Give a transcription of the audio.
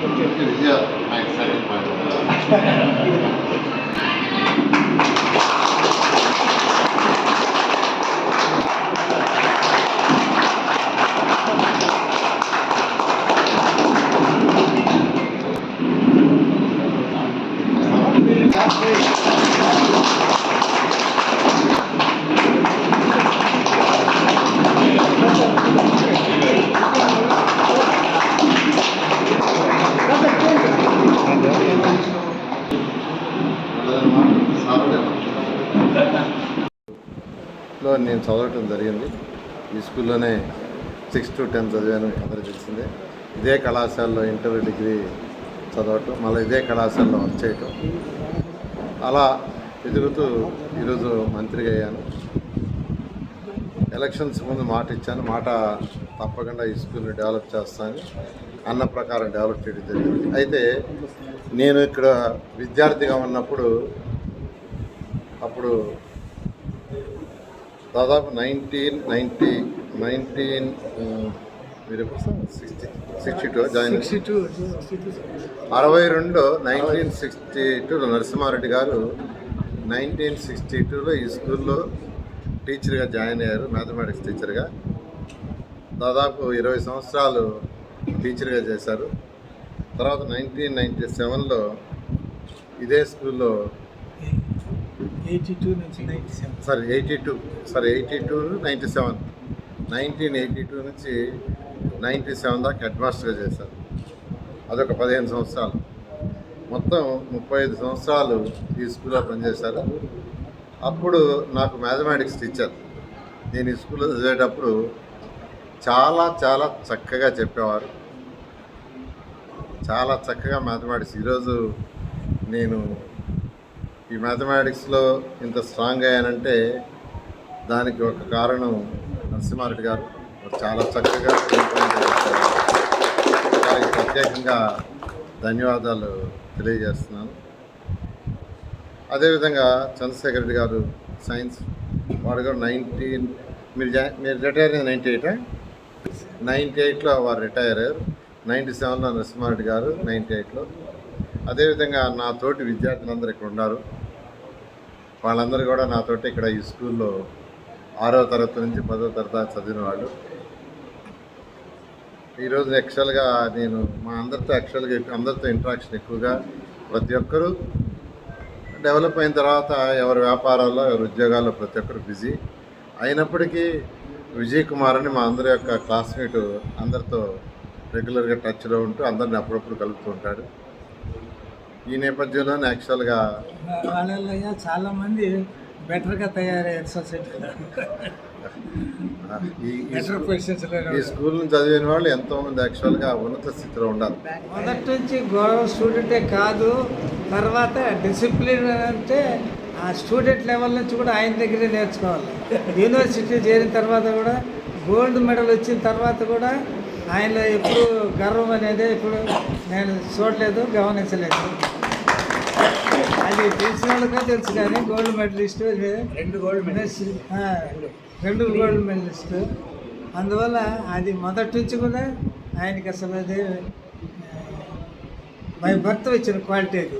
Yeah, I second. లో నేను చదవటం జరిగింది. ఈ స్కూల్లోనే సిక్స్ టు టెన్త్ చదివాను అందరూ తెలిసిందే. ఇదే కళాశాలలో ఇంటర్ డిగ్రీ చదవటం మళ్ళీ ఇదే కళాశాలలో వర్క్ చేయటం. అలా ఎదుగుతూ ఈరోజు మంత్రిగా అయ్యాను. ఎలక్షన్స్ ముందు మాట ఇచ్చాను. మాట తప్పకుండా ఈ స్కూల్ని డెవలప్ చేస్తాను అన్న ప్రకారం డెవలప్ చేయడం జరిగింది. అయితే నేను ఇక్కడ విద్యార్థిగా ఉన్నప్పుడు అప్పుడు దాదాపు నైన్టీన్ నైంటీ నైన్టీన్ మీరు sixty sixty two join sixty two అరవై రెండు నైన్టీన్ సిక్స్టీ టూలో నరసింహారెడ్డి గారు నైన్టీన్ సిక్స్టీ టూలో ఈ స్కూల్లో టీచర్గా జాయిన్ అయ్యారు మ్యాథమెటిక్స్ టీచర్గా. దాదాపు ఇరవై సంవత్సరాలు టీచర్గా చేశారు. తర్వాత నైన్టీన్ నైంటీ సెవెన్లో ఇదే స్కూల్లో ఎయిటీ టూ నుంచి ninety seven eighty two sir eighty two ninety seven nineteen eighty two నుంచి నైంటీ సెవెన్ దాకా హెడ్ మాస్టర్గా చేశారు. అదొక పదిహేను సంవత్సరాలు. మొత్తం ముప్పై ఐదు సంవత్సరాలు ఈ స్కూల్లో పనిచేశారు. అప్పుడు నాకు మ్యాథమెటిక్స్ టీచర్. నేను ఈ స్కూల్లో చదివేటప్పుడు చాలా చాలా చక్కగా చెప్పేవారు. చాలా చక్కగా మ్యాథమెటిక్స్. ఈరోజు నేను ఈ మ్యాథమెటిక్స్లో ఇంత స్ట్రాంగ్ అయ్యానంటే దానికి ఒక కారణం నరసింహారెడ్డి గారు చాలా చక్కగా వారికి ప్రత్యేకంగా ధన్యవాదాలు తెలియజేస్తున్నాను. అదేవిధంగా చంద్రశేఖర్ రెడ్డి గారు సైన్స్ వాడు కూడా నైన్టీన్ మీరు మీరు రిటైర్ అయింది నైంటీ ఎయిటా నైంటీ ఎయిట్లో వారు రిటైర్ అయ్యారు. నైంటీ సెవెన్లో నరసింహారెడ్డి గారు నైంటీ ఎయిట్లో. అదేవిధంగా నా తోటి విద్యార్థులందరూ ఇక్కడ ఉన్నారు. వాళ్ళందరూ కూడా నాతోటి ఇక్కడ ఈ స్కూల్లో ఆరో తరగతి నుంచి పదో తరగతి చదివిన వాళ్ళు. ఈరోజు యాక్చువల్గా నేను మా అందరితో యాక్చువల్గా అందరితో ఇంట్రాక్షన్ ఎక్కువగా ప్రతి ఒక్కరూ డెవలప్ అయిన తర్వాత ఎవరి వ్యాపారాల్లో ఎవరి ఉద్యోగాల్లో ప్రతి ఒక్కరు బిజీ అయినప్పటికీ విజయ్ కుమార్ అని మా అందరి యొక్క క్లాస్మేట్ అందరితో రెగ్యులర్గా టచ్లో ఉంటూ అందరిని అప్పుడప్పుడు కలుపుతూ ఉంటాడు. ఈ నేపథ్యంలోనే యాక్చువల్గా వాళ్ళల్లో చాలా మంది బెటర్గా తయారయ్యారు సొసైటీలో ఈ స్కూల్ నుంచి చదివిన వాళ్ళు ఎంతోమంది యాక్చువల్గా ఉన్నత స్థితిలో ఉండాలి మొదటి నుంచి గౌరవ స్టూడెంటే కాదు తర్వాత డిసిప్లిన్ అంటే ఆ స్టూడెంట్ లెవెల్ నుంచి కూడా ఆయన దగ్గరే నేర్చుకోవాలి. యూనివర్సిటీ చేరిన తర్వాత కూడా గోల్డ్ మెడల్ వచ్చిన తర్వాత కూడా ఆయనలో ఎప్పుడు గర్వం అనేది ఇప్పుడు నేను చూడలేదు గమనించలేదు. అది తెలిసిన వాళ్ళకే తెలుసు కానీ గోల్డ్ మెడలిస్ట్ రెండు గోల్డ్ మెడలిస్ట్ రెండు గోల్డ్ మెడలిస్ట్ అందువల్ల అది మొదటి నుంచి కూడా ఆయనకి అసలు అది బై బర్త్ వచ్చిన క్వాలిటీ అది.